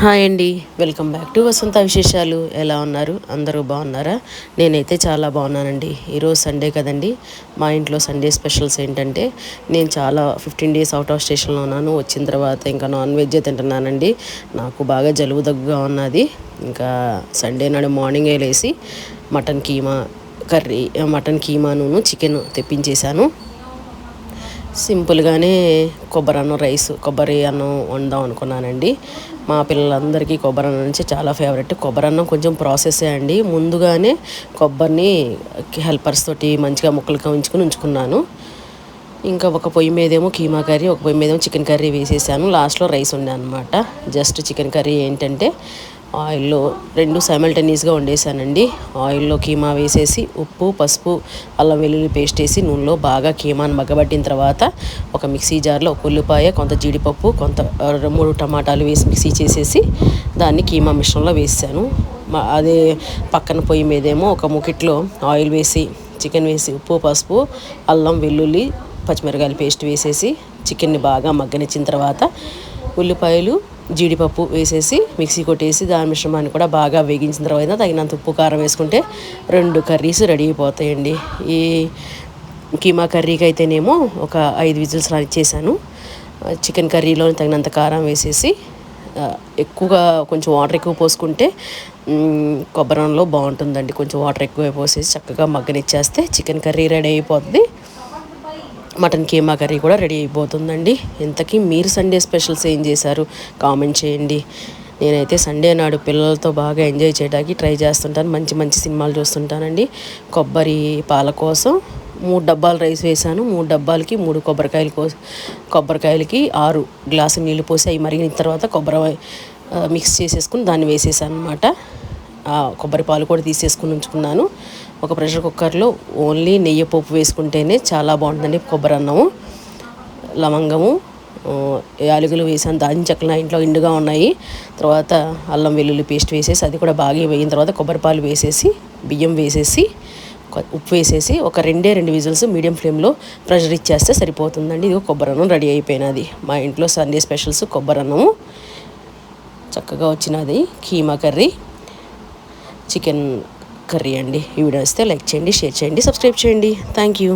Hi అండి. Welcome back to వసంత విశేషాలు. ఎలా ఉన్నారు? అందరూ బాగున్నారా? నేనైతే చాలా బాగున్నానండి. ఈరోజు సండే కదండి. మా ఇంట్లో సండే స్పెషల్స్ ఏంటంటే నేను చాలా ఫిఫ్టీన్ డేస్ అవుట్ ఆఫ్ స్టేషన్లో ఉన్నాను. వచ్చిన తర్వాత ఇంకా నాన్ వెజ్ తింటున్నానండి. నాకు బాగా జలుబు దగ్గుగా ఉన్నది. ఇంకా సండే నాడు మార్నింగే లేసి మటన్ కీమా కర్రీ మటన్ కీమాను చికెన్ తెప్పించేశాను. సింపుల్గానే కొబ్బరి అన్నం రైస్ కొబ్బరి అన్నం వందాం అనుకున్నానండి. మా పిల్లలందరికీ కొబ్బరి అన్నం నుంచి చాలా ఫేవరెట్ కొబ్బరి అన్నం కొంచెం ప్రాసెసే అండి. ముందుగానే కొబ్బరిని హెల్పర్స్ తోటి మంచిగా ముక్కలుగా ఉంచుకుని ఉంచుకున్నాను. ఇంకా ఒక పొయ్యి మీదేమో కీమా కర్రీ ఒక పొయ్యి మీదేమో చికెన్ కర్రీ వేసేసాను. లాస్ట్లో రైస్ ఉండే అనమాట జస్ట్ చికెన్ కర్రీ ఏంటంటే ఆయిల్లో రెండు సైమల్టేనియస్గా వండేసానండి. ఆయిల్లో కీమా వేసేసి ఉప్పు పసుపు అల్లం వెల్లుల్లి పేస్ట్ వేసి నూనెలో బాగా కీమాను మగ్గబట్టిన తర్వాత ఒక మిక్సీ జార్లో ఒక ఉల్లిపాయ కొంత జీడిపప్పు కొంత మూడు టమాటాలు వేసి మిక్సీ చేసేసి దాన్ని కీమా మిశ్రంలో వేసాను. అదే పక్కన పొయ్యి మీదేమో ఒక ముకిట్లో ఆయిల్ వేసి చికెన్ వేసి ఉప్పు పసుపు అల్లం వెల్లుల్లి పచ్చిమిరకాయల పేస్ట్ వేసేసి చికెన్ని బాగా మగ్గనిచ్చిన తర్వాత ఉల్లిపాయలు జీడిపప్పు వేసేసి మిక్సీ కొట్టేసి దాని మిశ్రమాన్ని కూడా బాగా వేగించిన తర్వాత తగినంత ఉప్పు కారం వేసుకుంటే రెండు కర్రీస్ రెడీ అయిపోతాయండి. ఈ కీమా కర్రీకి అయితేనేమో ఒక ఐదు విజిల్స్ చేశాను చికెన్ కర్రీలో తగినంత కారం వేసేసి ఎక్కువగా కొంచెం వాటర్ ఎక్కువ పోసుకుంటే కొబ్బరిలో బాగుంటుందండి. కొంచెం వాటర్ ఎక్కువ పోసేసి చక్కగా మగ్గనిచ్చేస్తే చికెన్ కర్రీ రెడీ అయిపోతుంది మటన్ కీమా కర్రీ కూడా రెడీ అయిపోతుందండి. ఇంతకీ మీరు సండే స్పెషల్స్ ఏం చేశారు? కామెంట్ చేయండి. నేనైతే సండే నాడు పిల్లలతో బాగా ఎంజాయ్ చేయడానికి ట్రై చేస్తుంటాను. మంచి మంచి సినిమాలు చూస్తుంటానండి. కొబ్బరి పాల కోసం మూడు డబ్బాలు రైస్ వేసాను మూడు డబ్బాలకి మూడు కొబ్బరికాయలు కో కొబ్బరికాయలకి ఆరు గ్లాసు నీళ్ళు పోసి అవి మరిగిన తర్వాత కొబ్బరి మిక్స్ చేసేసుకుని దాన్ని వేసేసాను అనమాట కొబ్బరి పాలు కూడా తీసేసుకుని ఉంచుకున్నాను. ఒక ప్రెషర్ కుక్కర్లో ఓన్లీ నెయ్యి పోపు వేసుకుంటేనే చాలా బాగుంటుందండి. కొబ్బరి అన్నము లవంగము యాలకులు వేసాను. దాని చెక్కలు ఇంట్లో ఇండుగా ఉన్నాయి. తర్వాత అల్లం వెల్లుల్లి పేస్ట్ వేసేసి అది కూడా బాగా వేయిన తర్వాత కొబ్బరి పాలు వేసేసి బియ్యం వేసేసి ఉప్పు వేసేసి ఒక రెండే రెండు విజిల్స్ మీడియం ఫ్లేమ్లో ప్రెషర్ ఇచ్చేస్తే సరిపోతుందండి. ఇది కొబ్బరి అన్నం రెడీ అయిపోయినది. మా ఇంట్లో సండే స్పెషల్స్ కొబ్బరి అన్నము చక్కగా వచ్చినది. కీమా కర్రీ చికెన్ కర్రీ అండి. ఈ వీడియో వస్తే లైక్ చేయండి షేర్ చేయండి సబ్స్క్రైబ్ చేయండి. Thank you